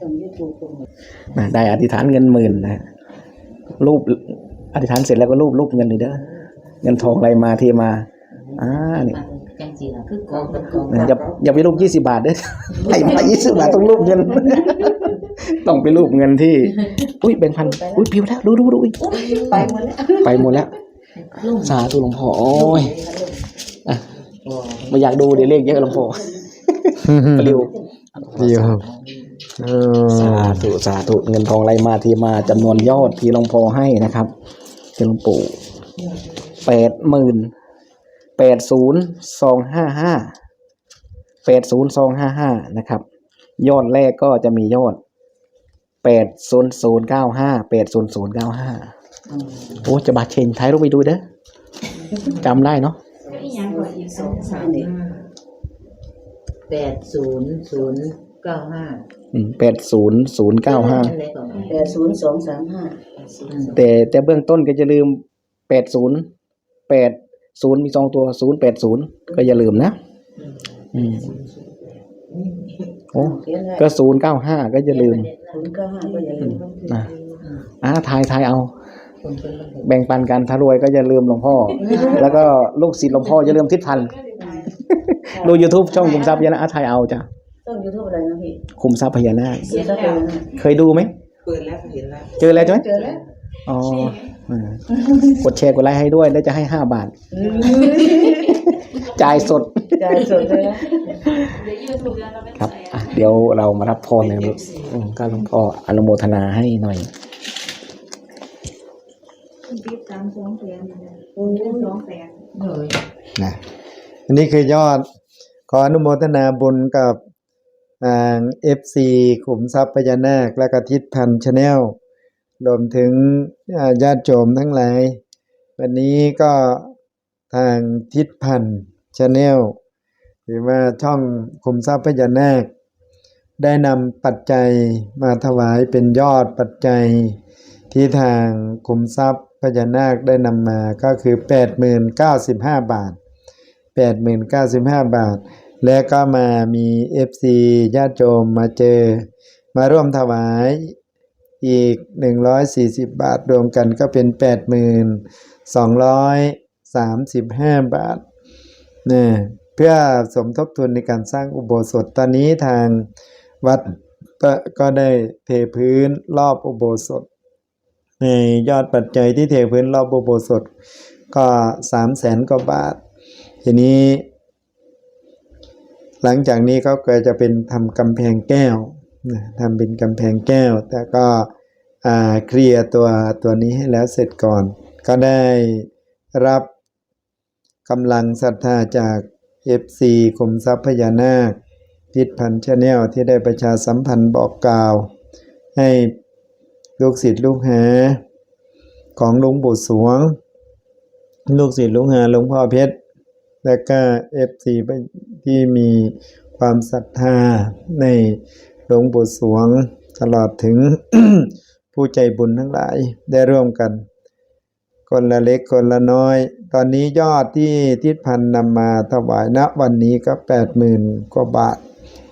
ส่งยูทูบตรงนี้นะได้อธิษฐานเงินหมื่นนะรูปอธิษฐานเสร็จแล้วก็รูปรูปเงินเลยเด้อเงินทองอะไรมาเทมาอ่านี่จังสีล่ะคือกองเป็นกองอย่าอย่าไปรูปยี่สิบาทเด้อให้มายี่สิบาทต้องรูปเงิน ต้องไปรูปเงินที่ อุ้ยแบงค์พันอุ้ยพิวแล้วดูดูดูอุ้ยไปหมดแล้วไปหมดแล้วลุงสาธุหลวงพ่อโอ้ยอะไม่อยากดูเดี๋ยวเลขเยอะหลวงพ่อ ปลิวดีครับเออสาธุสาธุเงินทองไหลมาที่มาจำนวนยอดที่หลวงพ่อให้นะครับที่หลวงปู่แปดหมื่นแปดศูนย์สองห้าห้าแปดศูนย์สองห้าห้านะครับ ยอดแรกก็จะมียอดแปดศูนย์ศูนย์เก้าห้าแปดศูนย์ศูนย์เก้าห้าโอ้จะบาดเชนท้ายรูปไปดูเด้อจำได้เนาะสองสามห้า แปดศูนย์ศูนย์เก้าห้าแปดศูนย์ศูนย์เก้าห้าแปดศูนย์สองสามห้าแต่แต่เบื้องต้นก็จะลืมแปดศูนย์แปดศูนย์มีสองตัวศูนย์แปดศูนย์ก็อย่าลืมนะอืมโอ้ก็ศูนย์เก้าห้าก็อย่าลืมศูนย์เก้าห้าก็อย่าลืมนะอ่าทายทายเอาคนเป็นระบบแบ่งปันกันถ้ารวยก็อย่าลืมหลวงพ่อ แล้วก็ลูกศิษย์หลวงพ่ออย่าลืมทิศพันธ์ ดู YouTube ช่องคุมทรัพย์พญานาคอะทายเอาจ้ะต้องยูทูบอะไรนะพี่คุมทรัพย์พญานาคเสียซะเลยนะเคยดูไหมเปิดแล้วเห็นแล้วเจอแล้วใช่ไหมเจอแล้วอ๋ออ่ากดแชร์กดไลค์ให้ด้วยแล้วจะให้ห้าบาทจ่ายสดจ่ายสดเลยนะครับอะเดี๋ยวเรามารับพรเลยลูกอืมก็หลวงพ่ออนุโมทนาให้หน่อยเลยนะอันนี้คือยอด ขออนุโมทนาบุญกับเอฟซีขุมทรัพย์พญานาคและกทิศพันธ์ชาแนลรวมถึงญาติโยมทั้งหลาย วันนี้ก็ทางทิศพันธ์ชาแนลหรือว่าช่องขุมทรัพย์พญานาค ได้นำปัจจัยมาถวายเป็นยอดปัจจัย ที่ทางคุมทรัพย์พญานาคได้นำมาก็คือ 80,095 บาท 80,095 บาท และก็มามี FC ญาติโยมมาเจอ มาร่วมถวายอีก 140 บาท รวมกันก็เป็น 8,235 บาทเนี่ยเพื่อสมทบทุนในการสร้างอุโบสถตอนนี้ทางวัดก็ก็ได้เทพื้นรอบอุโบสถ ในยอดปัจจัยที่เทพื้นรอบอุโบสถก็สามแสนกว่าบาท ทีนี้ หลังจากนี้ก็เกิดจะเป็นทำกำแพงแก้วนะทำเป็นกำแพงแก้ว แต่ก็เคลียร์ตัวตัวนี้ให้แล้วเสร็จก่อน ก็ได้รับกำลังศรัทธาจาก FC คมทรัพย์พญานาคทิศพันธ์ชาแนลที่ได้ประชาสัมพันธ์บอกกล่าว ให้ลูกศิษย์ลูกหาของหลวงปู่สวง ลูกศิษย์ลูกหาหลวงพ่อเพชร และก็เอฟซีที่มีความศรัทธาในหลวงปู่สวงตลอดถึงผู้ใจบุญทั้งหลายได้ร่วมกัน คนละเล็กคนละน้อย ตอนนี้ยอดที่ทิศพันธ์นำมาถวายณวันนี้ก็แปดหมื่นกว่าบาท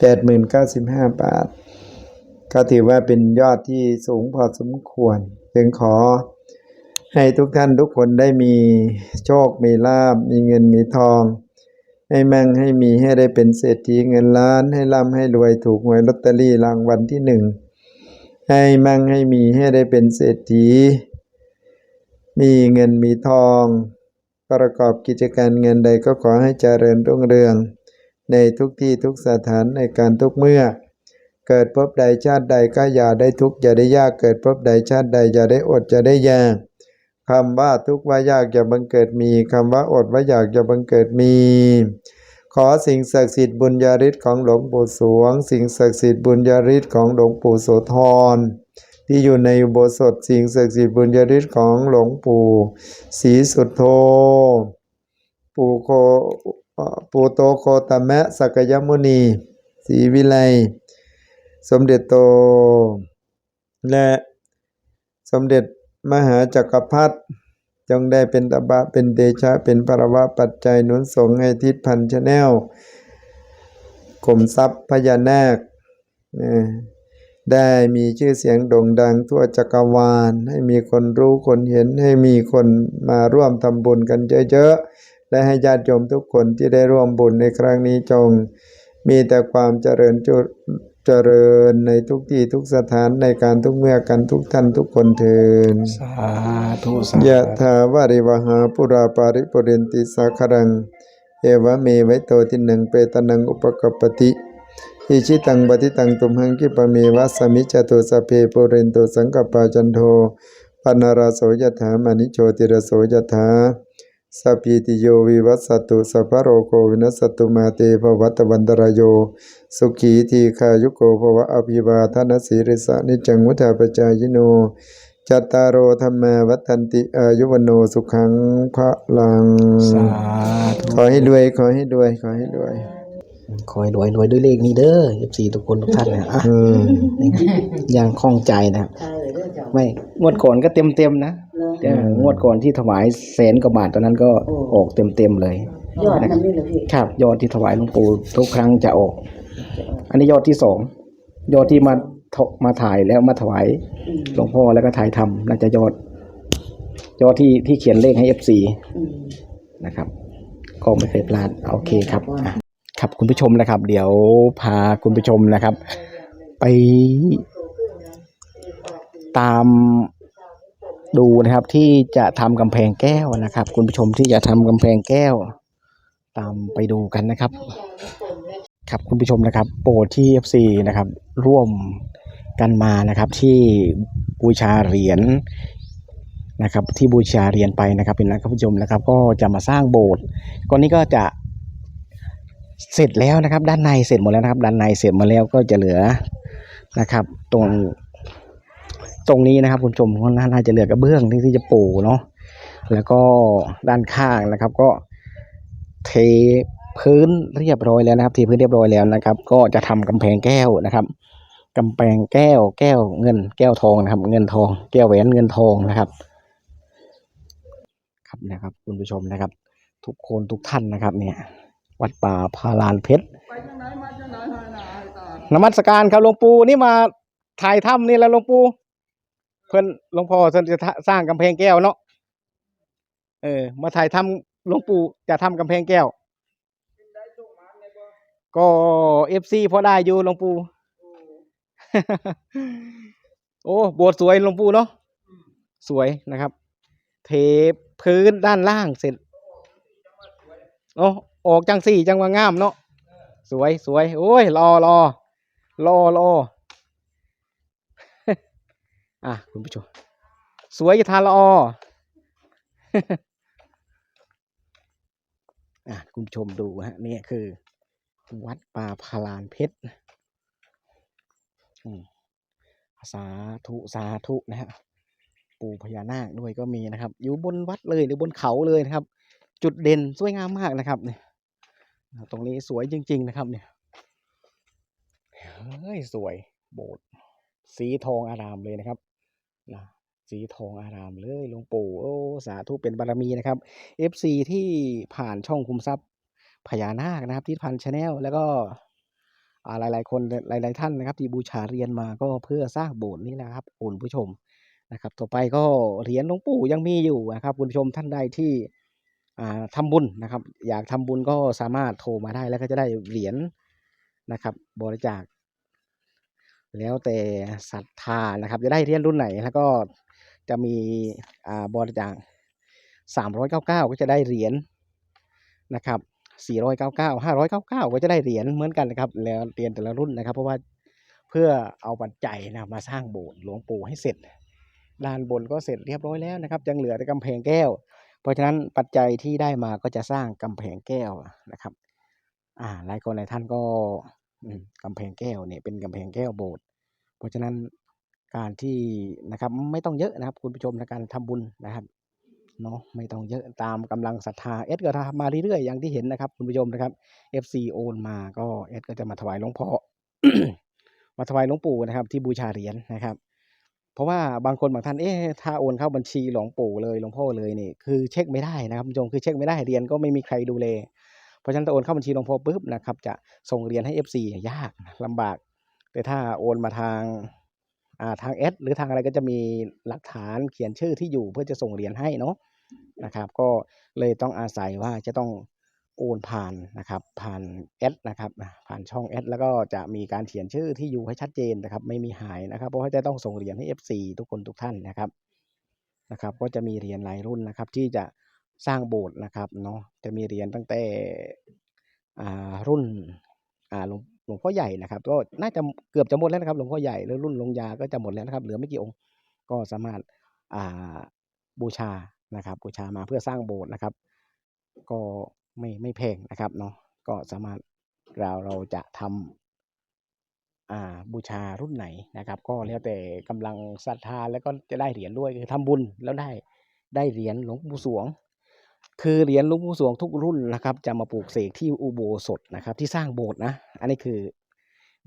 แปดหมื่นเก้าสิบห้าบาท ก็ถือว่าเป็นยอดที่สูงพอสมควร จึงขอ ให้ทุกท่านทุกคนได้มีโชค มีลาบ มีเงินมีทอง ให้มั่งให้มีให้ได้เป็นเศรษฐีเงินล้าน ให้ร่ำให้รวยถูกหวยลอตเตอรี่รางวัลที่หนึ่ง ให้มั่งให้มีให้ได้เป็นเศรษฐี มีเงินมีทอง ประกอบกิจการเงินใดก็ขอให้เจริญรุ่งเรือง ในทุกที่ทุกสถานในการทุกเมื่อเกิดพบใดชาติใดก็อย่าได้ทุกข์อย่าได้ยากเกิดพบใดชาติใดอย่าได้อดอย่าได้ยาก คำว่าทุกข์ว่ายากอย่าบังเกิดมีคำว่าอดว่าอยากอย่าบังเกิดมี ขอสิ่งศักดิ์สิทธิ์บุญญาฤทธิ์ของหลวงปู่สวง สิ่งศักดิ์สิทธิ์บุญญาฤทธิ์ของหลวงปู่โสธรที่อยู่ในอุโบสถสิ่งศักดิ์สิทธิ์บุญญาฤทธิ์ของหลวงปู่ศรีสุโธปู่โคปู่โตโคตมะสักยมุนีศรีวิไลสมเด็จโต และสมเด็จ มหาจักรพรรดิจงได้เป็นตบะเป็นเดชะเป็นปรวะปัจจัยหนุนสงให้ทิศพันชแนลกรมทรัพย์พญานาคเอ่อได้มีชื่อเสียงโด่งดังทั่วจักรวาล ให้มีคนรู้คนเห็นให้มีคนมาร่วมทำบุญกันเยอะๆ และให้ญาติโยมทุกคนที่ได้ร่วมบุญในครั้งนี้จง มีแต่ความเจริญจุ เจริญในทุกที่ทุกสถานในการทุกเมื่อกันทุกท่านทุกคนเทินสาธุสาธุยะถาวาริวหาปุราปาริปุเรนติสาคารัง เอวะเมไวโตทินังเปตนังอุปกปปติอิชิตังปฏิตังตุมหังกิปะเมวะสมิจจตุสพเพปุเรนโตสังกปปาจันโทปนาราโสยถามานิโชติระโสยถา สัพพิติโยวิวัสสตุสัพพะโรโควินัสสตุมาเตภวัตวันตรายโย สุขีทีขายุโกภวะอภิวาทนาสีริสะนิจังมุทาปจายโนจัตตารโอธรรมาวัฏันติอายุวโนสุขังพระลังสาธุขอให้รวย ขอให้รวย ขอให้รวยคอยรวยรวยด้วยเลขนี้เด้อเอฟซีทุกคนทุกท่านนะอะอืมยังคล่องใจนะครับใช่เลยเด้อเจ้าไม่งวดก่อนก็เต็มเต็มๆนะเนาะ แต่งวดก่อนที่ถวายแสนกว่าบาทตอนนั้นก็โอ้ออกเต็มเต็มๆเลย ยอดมันนี่เลยพี่ครับ ยอดที่ถวายหลวงปู่ทุกครั้งจะออก อันนี้ยอดที่สองยอดที่มาถมาถ่ายแล้วมาถวายอืมหลวงพ่อแล้วก็ถ่ายทำน่าจะยอด ยอดที่ที่เขียนเลขให้เอฟซีอืมนะครับก็ไม่เคยพลาดโอเคครับอะครับคุณผู้ชมนะครับ เดี๋ยวพาคุณผู้ชมนะครับ ไปตาม ดูนะครับที่จะทำกำแพงแก้วนะครับ คุณผู้ชมที่จะทำกำแพงแก้ว ตามไปดูกันนะครับ ครับคุณผู้ชมนะครับโปรที่ FC นะครับร่วมกันมานะครับที่บูชาเหรียญนะครับที่บูชาเหรียญไปนะครับเป็นนะครับผู้ชมนะครับ ก็จะมาสร้างโบสถ์ก่อนนี้ก็จะเสร็จแล้วนะครับ ด้านในเสร็จหมดแล้วนะครับ ด้านในเสร็จมาแล้วก็จะเหลือนะครับ ตรง ตรงนี้นะครับคุณผู้ชมก็น่าจะเหลือกระเบื้องที่ที่จะปูเนาะแล้วก็ด้านข้างนะครับ ก็เทพื้นเรียบร้อยแล้วนะครับเทพื้นเรียบร้อยแล้วนะครับ ก็จะทำกำแพงแก้วนะครับกำแพงแก้ว แก้วเงิน แก้วทองนะครับ เงินทอง แก้วแหวนเงินทองนะครับ ครับนะครับ คุณผู้ชมนะครับ ทุกคนทุกท่านนะครับ เนี่ย วัดป่าพาลานเพชรนมัสการครับหลวงปู่นี่มาถ่ายถ้ำนี่แหล้วหลวงปู่เพิ่นหลวงพ่อเพิ่นจะสร้างกำแพงแก้วเนาะเออ มาถ่ายถ้ำหลวงปู่จะทำกำแพงแก้ว ก็เอฟซีพอได้อยู่หลวงปู่โอ้โบสถ์สวยหลวงปู่เนาะสวยนะครับ เทพื้นด้านล่างเสร็จโอ้ออกจังสี่จังว่างามเนาะสวยสวยโอ้ยรอรอรอรอ อะคุณผู้ชม สวยจะทาละออะคุณผู้ชมดูฮะนี่คือ วัดป่าพาลานเพชรอืมสาธุสาธุนะฮะปู่พญานาคด้วยก็มีนะครับ อยู่บนวัดเลยหรือบนเขาเลยนะครับ จุดเด่นสวยงามมากนะครับเนี่ยตรงนี้สวยจริง ๆ นะครับเนี่ยเฮ้ยสวยโบสถ์สีทองอารามเลยนะครับ นะสีทองอารามเลยหลวงปู่โอ้สาธุเป็นบารมีนะครับ FC ที่ผ่านช่องคุมทรัพย์พญานาคนะครับที่พันชาแนลแล้วก็อ่าหลาย ๆ คนหลาย ๆ ท่านนะครับ ที่บูชาเรียนมาก็เพื่อสร้างโบสถ์นี่นะครับคุณผู้ชมนะครับ ต่อไปก็เหรียญหลวงปู่ยังมีอยู่นะครับ คุณผู้ชมท่านใดที่อ่าทำบุญนะครับ อยากทำบุญก็สามารถโทรมาได้แล้วก็จะได้เหรียญนะครับ บริจาค แล้วแต่ศรัทธานะครับ จะได้เหรียญรุ่นไหนแล้วก็จะมีอ่าบริจาคสามร้อยเก้าเก้าก็จะได้เหรียญนะครับสี่ร้อยเก้าเก้าห้าร้อยเก้าเก้าก็จะได้เหรียญเหมือนกันนะครับ แล้วเหรียญแต่ละรุ่นนะครับ เพราะว่าเพื่อเอาปัจจัยนะมาสร้างโบสถ์หลวงปู่ให้เสร็จด้านบนก็เสร็จเรียบร้อยแล้วนะครับยังเหลือแต่กำแพงแก้ว เพราะฉะนั้นปัจจัยที่ได้มาก็จะสร้างกำแพงแก้วนะครับ อ่าหลายคนหลายท่านก็กำแพงแก้วเนี่ยเป็นกำแพงแก้วโบสถ์ เพราะฉะนั้นการที่นะครับไม่ต้องเยอะนะครับ คุณผู้ชมในการทำบุญนะครับเนาะไม่ต้องเยอะตามกำลังศรัทธาเอสก็ทำมาเรื่อยๆอย่างที่เห็นนะครับ คุณผู้ชมนะครับ FC โอนมาก็เอสก็จะมาถวายหลวงพ่อมาถวายหลวงปู่นะครับ ที่บูชาเหรียญนะครับ เพราะว่าบางคนบางท่านเอ๊ะถ้าโอนเข้าบัญชีหลวงปู่เลยหลวงพ่อเลยนี่คือเช็คไม่ได้นะครับคุณผู้ชมคือเช็คไม่ได้เหรียญก็ไม่มีใครดูแลเพราะฉะนั้นถ้าโอนเข้าบัญชีหลวงพ่อปุ๊บนะครับ จะส่งเหรียญให้ FC เนี่ยยากลำบาก แต่ถ้าโอนมาทางาทางแอดหรือทางอะไรก็จะมีหลักฐานเขียนชื่อที่อยู่เพื่อจะส่งเหรียญให้เนาะนะครับ ก็เลยต้องอาศัยว่าจะต้องโอนผ่านนะครับ ผ่านแอดนะครับ ผ่านช่องแอดแล้วก็จะมีการเขียนชื่อที่อยู่ให้ชัดเจนนะครับ ไม่มีหายนะครับ เพราะว่าจะต้องส่งเหรียญให้ FC ทุกคนทุกท่านนะครับนะครับ ก็จะมีเหรียญหลายรุ่นนะครับ ที่จะสร้างโบสถ์นะครับเนาะจะมีเหรียญตั้งแต่อ่ารุ่นอ่า หลวงพ่อใหญ่นะครับ ก็น่าจะเกือบจะหมดแล้วนะครับ หลวงพ่อใหญ่แล้วรุ่นลงยาก็จะหมดแล้วนะครับ เหลือไม่กี่องค์ ก็สามารถอ่าบูชานะครับ บูชามาเพื่อสร้างโบสถ์นะครับ ก็ไม่ไม่แพงนะครับเนาะก็สามารถเราเราจะทำอ่าบูชารุ่นไหนนะครับ ก็แล้วแต่กำลังศรัทธาแล้วก็จะได้เหรียญด้วยคือทำบุญแล้วได้ได้เหรียญหลวงปู่สวง คือเหรียญหลวงปู่สวงทุกรุ่นนะครับ จะมาปลูกเสกที่อุโบสถนะครับ ที่สร้างโบสถ์นะ อันนี้คือ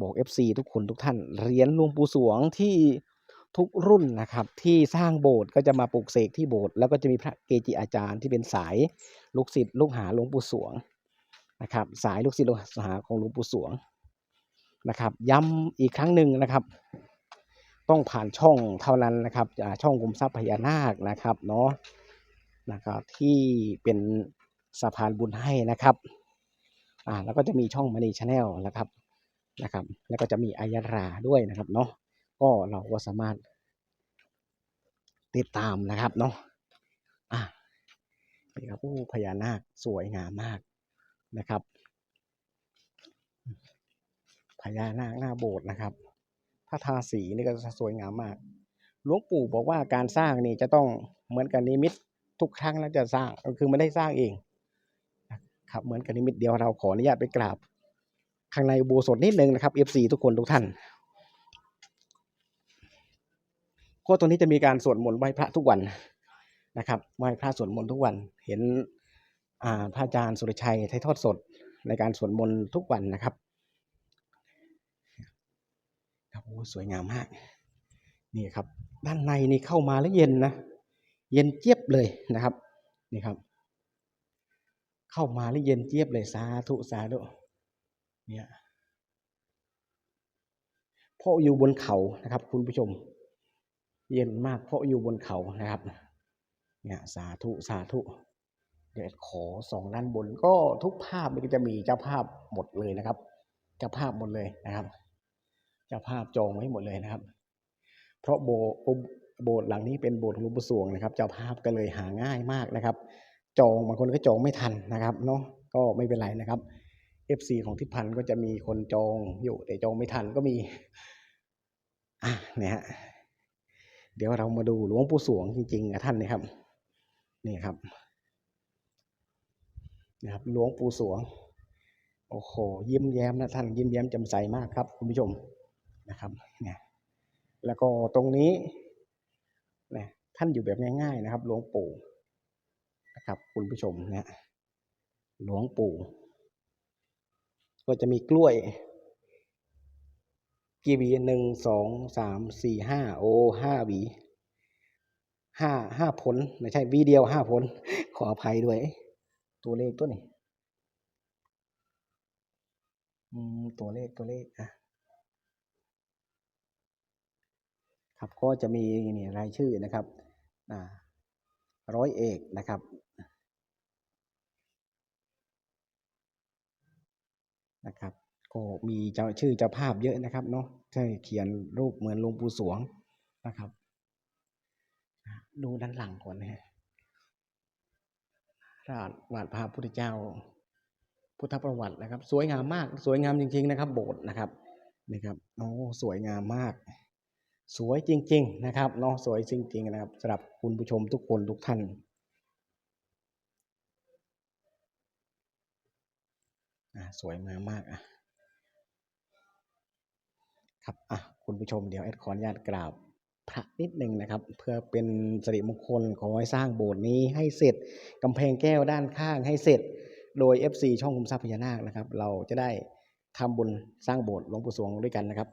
บอก FC ทุกคนทุกท่านเหรียญหลวงปู่สวงที่ทุกรุ่นนะครับ ที่สร้างโบสถ์ก็จะมาปลูกเสกที่โบสถ์แล้วก็จะมีพระเกจิอาจารย์ที่เป็นสายลูกศิษย์ลูกหาหลวงปู่สวงนะครับ สายลูกศิษย์ลูกหาของหลวงปู่สวงนะครับ ย้ำอีกครั้งหนึ่งนะครับ ต้องผ่านช่องเท่านั้นนะครับช่องกรมทรัพย์พญานาคนะครับเนาะ นะครับที่เป็นสะพานบุญให้นะครับอ่าแล้วก็จะมีช่องมันีชาแนลนะครับนะครับ แล้วก็จะมีอายาราด้วยนะครับเนาะก็เราก็สามารถติดตามนะครับเนาะอะนี่ครับผู้พญานาคสวยงามมากนะครับพญานาคหน้าโบสถ์นะครับถ้าทาสีนี่ก็จะสวยงามมากหลวงปู่บอกว่าการสร้างนี่จะต้องเหมือนกับนิมิต ทุกครั้งแล้วจะสร้างก็คือไม่ได้สร้างเองครับเหมือนกับนิมิตเดียวเราขออนุญาตไปกราบ ข้างในโบสถนิดนึงนะครับ FC ทุกคนทุกท่านก็ตรงนี้จะมีการสวดมนต์ไหว้พระทุกวันนะครับไหว้พระสวดมนต์ทุกวัน เห็นอ่าพระอาจารย์สุรชัยไทยทอดสดในการสวดมนต์ทุกวันนะครับครับโอ้สวยงามมาก นี่ครับ ด้านในนี่เข้ามาแล้วเย็นนะ เย็นเจี๊ยบเลยนะครับนี่ครับ เข้ามาแล้วเย็นเจี๊ยบเลยสาธุสาธุเนี่ยเพราะอยู่บนเขานะครับ คุณผู้ชม เย็นมากเพราะอยู่บนเขานะครับเนี่ยสาธุสาธุเดี๋ยวขอสองด้านบนก็ทุกภาพมันก็จะมีเจ้าภาพหมดเลยนะครับเจ้าภาพหมดเลยนะครับเจ้าภาพจองไว้หมดเลยนะครับ เพราะโบ โบสถ์หลังนี้เป็นโบสถ์หลวงปู่สวงนะครับ เจ้าภาพก็เลยหาง่ายมากนะครับ จองบางคนก็จองไม่ทันนะครับเนาะก็ไม่เป็นไรนะครับ FC ของทิพย์พันธ์ก็จะมีคนจองอยู่แต่จองไม่ทันก็มีอะเนี่ยฮะเดี๋ยวเรามาดูหลวงปู่สวงจริงๆนะท่านนะครับนี่ครับนะครับหลวงปู่สวง โอ้โหยิ้มแย้มนะท่านยิ้มแย้มจ่มใสมากครับ คุณผู้ชมนะครับเนี่ยแล้วก็ตรงนี้ ท่านอยู่แบบง่าย ๆ นะครับ หลวงปู่นะครับ คุณผู้ชมเนี่ยหลวงปู่ ก็จะมีกล้วยกี่หวีหนึ่งสองสามสี่ห้าโอ้ห้าหวีห้าห้าผลไม่ใช่วีเดียวห้าผล ขออภัยด้วย ตัวเลขตัวนี้ตัวเลขตัวเลขอะครับก็จะมีนี่รายชื่อนะครับ ร้อยเอกนะครับนะครับก็มีเจ้าชื่อเจ้าภาพเยอะนะครับเนาะใช่เขียนรูปเหมือนหลวงปู่สวงนะครับ ดูด้านหลังก่อนนะฮะราชวาดภาพพุทธเจ้า พุทธประวัตินะครับ สวยงามมาก สวยงามจริง ๆ นะครับ โบสถ์นะครับนี่ครับโอ้สวยงามมาก สวยจริง ๆ นะครับเนาะสวยจริง ๆ นะครับสำหรับคุณผู้ชมทุกคนทุกท่านสวยงามมากอะครับอะคุณผู้ชมเดี๋ยวแอดขออนุญาตกราบพระนิดหนึ่งนะครับ เพื่อเป็นสิริมงคลขอให้สร้างโบสถ์นี้ให้เสร็จกำแพงแก้วด้านข้างให้เสร็จ โดย FC ช่องคุมทรัพย์พญานาคนะครับ เราจะได้ทำบุญสร้างโบสถ์หลวงปู่สวงด้วยกันนะครับ